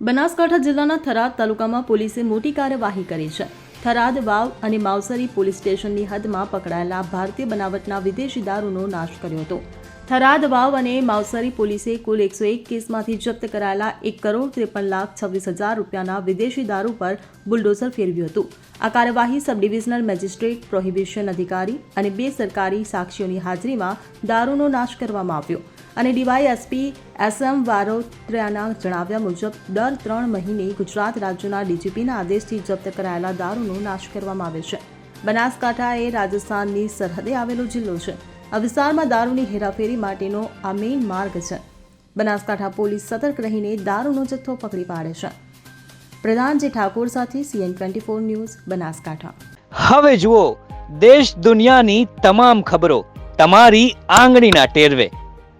બનાસકાંઠા જિલ્લાના થરાદ તાલુકામાં પોલીસે મોટી કાર્યવાહી કરી છે. થરાદ વાવ અને માવસરી પોલીસ સ્ટેશનની હદમાં પકડાયેલા ભારતીય બનાવટના વિદેશી દારૂનો નાશ કર્યો હતો. થરાદ વાવ અને માવસરી પોલીસે કુલ એકસો એક કેસમાંથી જપ્ત કરાયેલા એક કરોડ ત્રેપન લાખ છવ્વીસ હજાર રૂપિયાના વિદેશી દારૂ પર બુલડોઝર ફેરવ્યું હતું. આ કાર્યવાહી સબ ડિવિઝનલ મેજિસ્ટ્રેટ, પ્રોહિબિશન અધિકારી અને બે સરકારી સાક્ષીઓની હાજરીમાં દારૂનો નાશ કરવામાં આવ્યો. અને ડીવાયએસપી એસ એમ વારોત્રિયાના જણાવ્યા મુજબ, દર ત્રણ મહિને ગુજરાત રાજ્યના ડીજીપીના આદેશથી જપ્ત કરાયેલા દારૂનો નાશ કરવામાં આવે છે. બનાસકાંઠા એ રાજસ્થાનની સરહદે આવેલો જિલ્લો છે. આ વિસ્તારમાં દારૂની હેરાફેરી માટેનો આ મેઇન માર્ગ છે. બનાસકાંઠા પોલીસ સતર્ક રહીને દારૂનો જથ્થો પકડી પાડે છે. પ્રધાનજી ઠાકોર સાથે CN twenty four news, Banaskantha. હવે જુઓ, દેશ દુનિયાની તમામ ખબરો તમારી આંગળીના ટેરવે.